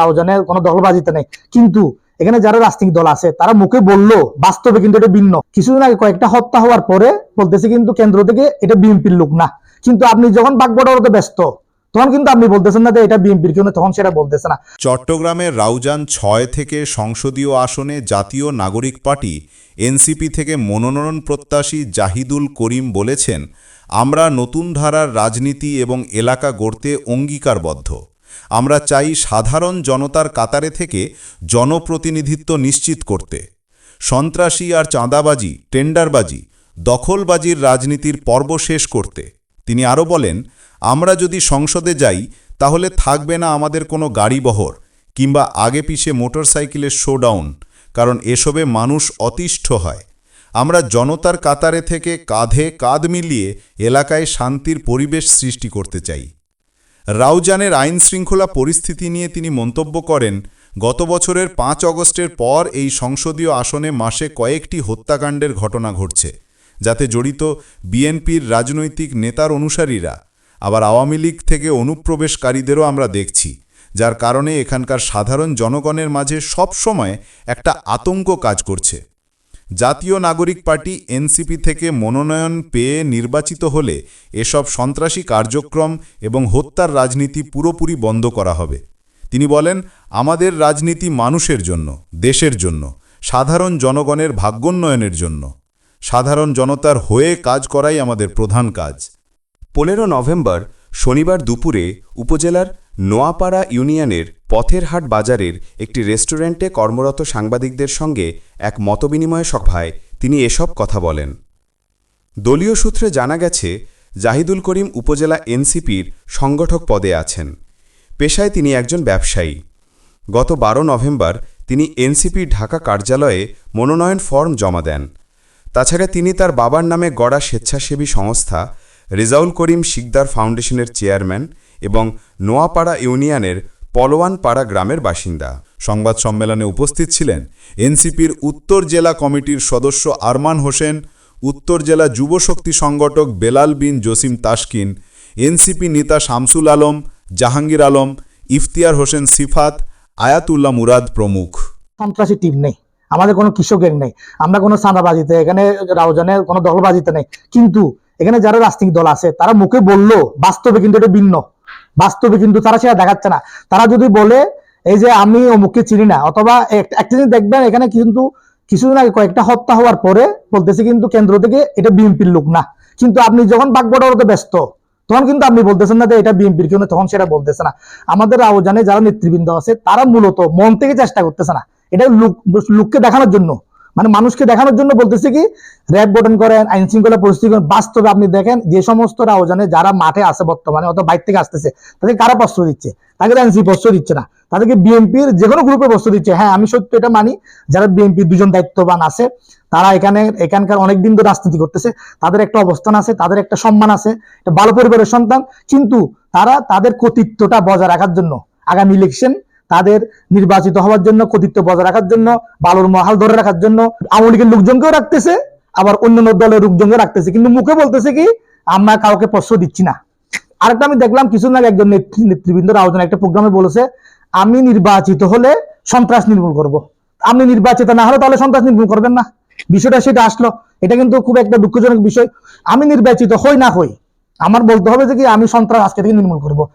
রাউজানের কোনো দখলবাজিতে নেই। কিন্তু এখানে যারা রাজনৈতিক দল আছে তারা মুখে বলল বাস্তবে কিন্তু এটা ভিন্ন। কিছুদিন আগে কয়েকটা হত্যা হওয়ার পরে বলতেছে কিন্তু কেন্দ্র থেকে এটা বিএনপির লোক না। কিন্তু আপনি যখন বাগবড়াতে ব্যস্ত তখন কিন্তু আপনি বলতেছেন না যে এটা বিএনপির না, তখন সেটা বলতেছে না। চট্টগ্রামের রাউজান ছয় থেকে সংসদীয় আসনে জাতীয় নাগরিক পার্টি এনসিপি থেকে মনোনয়ন প্রত্যাশী জাহিদুল করিম বলেছেন আমরা নতুন ধারার রাজনীতি এবং এলাকা গড়তে অঙ্গীকারবদ্ধ। আমরা চাই সাধারণ জনতার কাতারে থেকে জনপ্রতিনিধিত্ব নিশ্চিত করতে। সন্ত্রাসী আর চাঁদাবাজি, টেন্ডারবাজি, দখলবাজির রাজনীতির পর্ব শেষ করতে। তিনি আরও বলেন, আমরা যদি সংসদে যাই, তাহলে থাকবে না আমাদের কোনো গাড়িবহর কিংবা আগে পিছে মোটরসাইকেলের শোডাউন, কারণ এসবে মানুষ অতিষ্ঠ হয়। আমরা জনতার কাতারে থেকে কাঁধে কাঁধ মিলিয়ে এলাকায় শান্তির পরিবেশ সৃষ্টি করতে চাই। রাউজানের আইন শৃঙ্খলা পরিস্থিতি নিয়ে তিনি মন্তব্য করেন, গত বছরের পাঁচ অগস্টের পর এই সংসদীয় আসনে মাসে কয়েকটি হত্যাকাণ্ডের ঘটনা ঘটছে, যাতে জড়িত বিএনপির রাজনৈতিক নেতার অনুসারীরা। আবার আওয়ামী লীগ থেকে অনুপ্রবেশকারীদেরও আমরা দেখছি, যার কারণে এখানকার সাধারণ জনগণের মাঝে সবসময় একটা আতঙ্ক কাজ করছে। জাতীয় নাগরিক পার্টি এনসিপি থেকে মনোনয়ন পেয়ে নির্বাচিত হলে এসব সন্ত্রাসী কার্যক্রম এবং হত্যার রাজনীতি পুরোপুরি বন্ধ করা হবে। তিনি বলেন, আমাদের রাজনীতি মানুষের জন্য, দেশের জন্য, সাধারণ জনগণের ভাগ্যোন্নয়নের জন্য। সাধারণ জনতার হয়ে কাজ করাই আমাদের প্রধান কাজ। পনেরো নভেম্বর, শনিবার দুপুরে উপজেলার নোয়াপাড়া ইউনিয়নের পথেরহাট বাজারের একটি রেস্টুরেন্টে কর্মরত সাংবাদিকদের সঙ্গে এক মতবিনিময় সভায় তিনি এসব কথা বলেন। দলীয় সূত্রে জানা গেছে, জাহিদুল করিম উপজেলা এনসিপির সংগঠক পদে আছেন। পেশায় তিনি একজন ব্যবসায়ী। গত বারো নভেম্বর তিনি এনসিপির ঢাকা কার্যালয়ে মনোনয়ন ফর্ম জমা দেন। তাছাড়া তিনি তার বাবার নামে গড়া স্বেচ্ছাসেবী সংস্থা রেজাউল করিম শিকদার ফাউন্ডেশনের চেয়ারম্যান এবং নোয়াপাড়া ইউনিয়নের পলোয়ানপাড়া গ্রামের বাসিন্দা। সংবাদ সম্মেলনে উপস্থিত ছিলেন এনসিপির উত্তর জেলা কমিটির সদস্য আরমান হোসেন, উত্তর জেলা যুবশক্তি সংগঠক বেলাল বিন জসিম তাসকিন এনসিপি নেতা শামসুল আলম, জাহাঙ্গীর আলম, ইফতিয়ার হোসেন সিফাত, আয়াতুল্লাহ মুরাদ প্রমুখ। সন্ত্রাসী টিম নেই, আমাদের কোনো কৃষক গ্যাং নেই, আমরা কোনো চাঁদাবাজিতে, এখানে রাউজানের কোনো দখলবাজিতে নেই। কিন্তু এখানে যারা রাজনৈতিক দল আছে, তারা মুখে বলল, বাস্তবে কিন্তু এটা ভিন্ন। বাস্তবে কিন্তু তারা সেটা দেখাচ্ছে না। তারা যদি বলে, এই যে আমি অমুককে চিনি না, অথবা একটা জিনিস দেখবেন, এখানে কিন্তু কিছুদিন আগে কয়েকটা হত্যা হওয়ার পরে বলতেছে কিন্তু কেন্দ্র থেকে এটা বিএনপির লোক না। কিন্তু আপনি যখন বাগবড়াতে ব্যস্ত, তখন কিন্তু আপনি বলতেছেন না যে এটা বিএনপির কেউ তখন সেটা বলতেছে না। আমাদের আয়োজনে যারা নেতৃবৃন্দ আছে, তারা মূলত মন থেকে চেষ্টা করতেছে না। এটা লোক, লোককে দেখানোর জন্য। মানে মানুষকে দেখানোর জন্য বলতেছে কি র্যাব গঠন করেন, আইন শৃঙ্খলা পরিস্থিতি। বাস্তবে আপনি দেখেন যে সমস্ত রাউজানে যারা মাঠে আছে বর্তমানে অথবা বাইর থেকে আসতেছে, তাদেরকে কারা প্রশ্ন দিচ্ছে তাকে এনসি প্রশ্ন দিচ্ছে না তাদেরকে বিএনপির যে কোনো গ্রুপে প্রশ্ন দিচ্ছে হ্যাঁ আমি সত্য এটা মানি, যারা বিএনপির দুজন দায়িত্ববান আছে, তারা এখানে, এখানকার অনেক দিন ধরে রাজনীতি করতেছে, তাদের একটা অবস্থান আছে, তাদের একটা সম্মান আছে একটা ভালো পরিবারের সন্তান, কিন্তু তারা তাদের কর্তৃত্বটা বজায় রাখার জন্য আগামী ইলেকশন তাদের নির্বাচিত হওয়ার জন্য, কর্তৃত্ব বজায় রাখার জন্য, বালুর মহাল ধরে রাখার জন্য আওয়ামী লীগের লোকজনকেও রাখতেছে, আবার অন্যান্য দলের লোকজনকে রাখতেছে। কিন্তু মুখে বলতেছে কি, আমরা কাউকে প্রশ্ন দিচ্ছি না। আরেকটা আমি দেখলাম কিছুদিন আগে একজন নেতৃ- নেতৃবৃন্দ আয়োজন একটা প্রোগ্রামে বলেছে, আমি নির্বাচিত হলে সন্ত্রাস নির্মূল করব। আপনি নির্বাচিত না হলে তাহলে সন্ত্রাস নির্মূল করবেন না। বিষয়টা সেটা আসলো। এটা কিন্তু খুব একটা দুঃখজনক বিষয়। আমি নির্বাচিত হই না হই, আমার বলতে হবে যে কি, আমি সন্ত্রাস আজকে থেকে নির্মূল করব।